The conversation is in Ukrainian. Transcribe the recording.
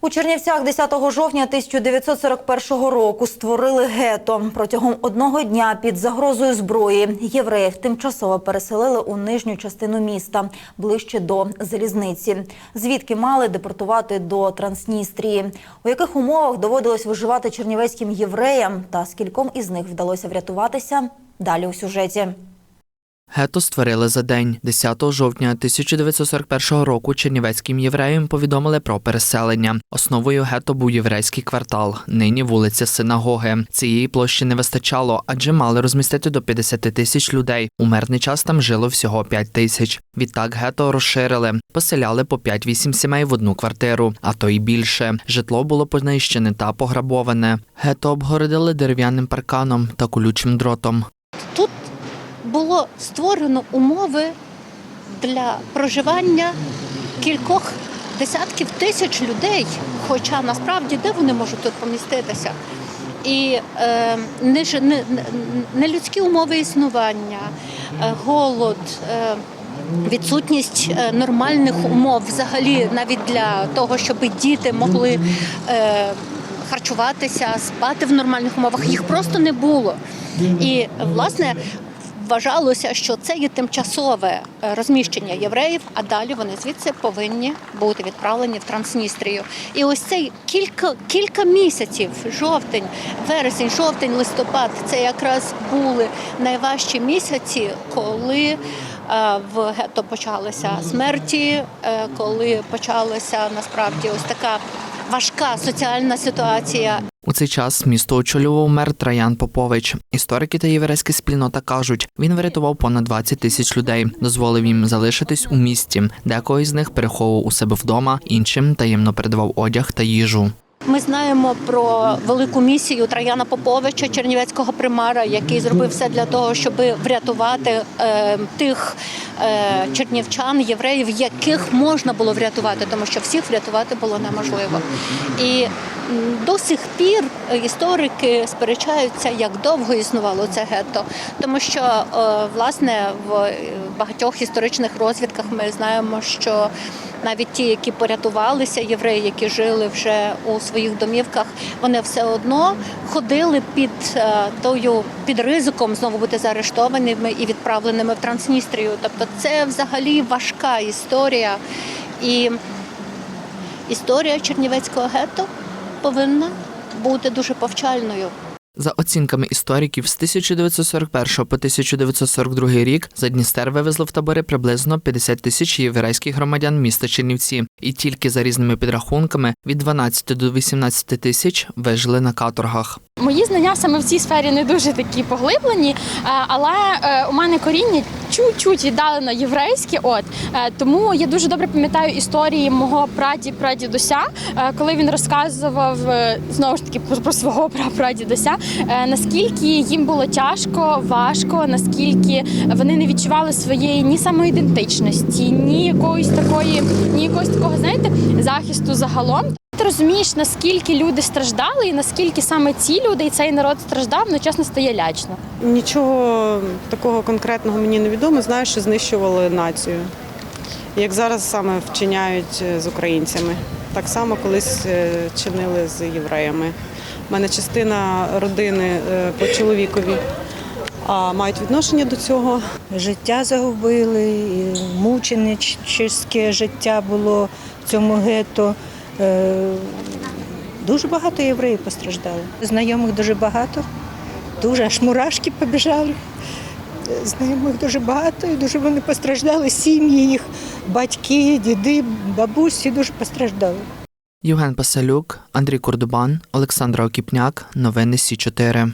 У Чернівцях 10 жовтня 1941 року створили гето. Протягом одного дня під загрозою зброї євреїв тимчасово переселили у нижню частину міста, ближче до залізниці, звідки мали депортувати до Трансністрії. У яких умовах доводилось виживати чернівецьким євреям та скільком із них вдалося врятуватися? Далі у сюжеті. Гето створили за день. 10 жовтня 1941 року чернівецьким євреям повідомили про переселення. Основою гето був єврейський квартал, нині вулиця Синагоги. Цієї площі не вистачало, адже мали розмістити до 50 тисяч людей. У мирний час там жило всього 5 тисяч. Відтак гето розширили, поселяли по 5-8 сімей в одну квартиру, а то й більше. Житло було понищене та пограбоване. Гето обгородили дерев'яним парканом та колючим дротом. Було створено умови для проживання кількох десятків тисяч людей. Хоча насправді де вони можуть тут поміститися? І е, не, не, не- нелюдські умови існування, е, голод. Е, Відсутність е, нормальних умов взагалі навіть для того, щоб діти могли е, харчуватися, спати в нормальних умовах, їх просто не було. І власне вважалося, що це є тимчасове е, розміщення євреїв, а далі вони звідси повинні бути відправлені в Трансністрію. І ось цей кілька кілька місяців, жовтень, вересень, жовтень, листопад, це якраз були найважчі місяці, коли е, в гетто почалися смерті, е, коли почалася насправді ось така важка соціальна ситуація. У цей час місто очолював мер Траян Попович. Історики та єврейська спільнота кажуть, він врятував понад 20 тисяч людей, дозволив їм залишитись у місті. Декого із них переховував у себе вдома, іншим таємно передавав одяг та їжу. Ми знаємо про велику місію Траяна Поповича, чернівецького примара, який зробив все для того, щоб врятувати е, тих е, чернівчан, євреїв, яких можна було врятувати, тому що всіх врятувати було неможливо. І до сих пір історики сперечаються, як довго існувало це гетто, тому що е, власне в багатьох історичних розвідках ми знаємо, що навіть ті, які порятувалися, євреї, які жили вже у своїх домівках, вони все одно ходили під е, тою під ризиком знову бути заарештованими і відправленими в Трансністрію. Тобто, це взагалі важка історія. І історія Чернівецького гетто повинна бути дуже повчальною. За оцінками істориків, з 1941 по 1942 рік за Дністер вивезли в табори приблизно 50 тисяч єврейських громадян міста Чернівці, і тільки за різними підрахунками від 12 до 18 тисяч вижили на каторгах. Мої знання саме в цій сфері не дуже такі поглиблені, е, але е, у мене коріння чуть-чуть віддалено єврейське. От е, тому я дуже добре пам'ятаю історії мого праді прадідуся, е, коли він розказував е, знову ж таки про- свого прапрадідуся, наскільки їм було тяжко, важко, наскільки вони не відчували своєї ні самоідентичності, ні якоїсь такої, ні якогось такого, знаєте, захисту загалом. Ти розумієш, наскільки люди страждали, і наскільки саме ці люди і цей народ страждав, ну чесно стає лячно. Нічого такого конкретного мені не відомо. Знаю, що знищували націю. Як зараз саме вчиняють е, з українцями. Так само колись е, чинили з євреями. У мене частина родини е, по чоловікові а мають відношення до цього. життя загубили, мученичське життя було в цьому гетто. Е, Дуже багато євреїв постраждало. Знайомих дуже багато, дуже аж мурашки побіжали. Знайомих дуже багато, і дуже вони постраждали, сім'ї їх, батьки, діди, бабусі дуже постраждали. Євген Пасалюк, Андрій Курдубан, Олександра Окіпняк. Новини Сі 4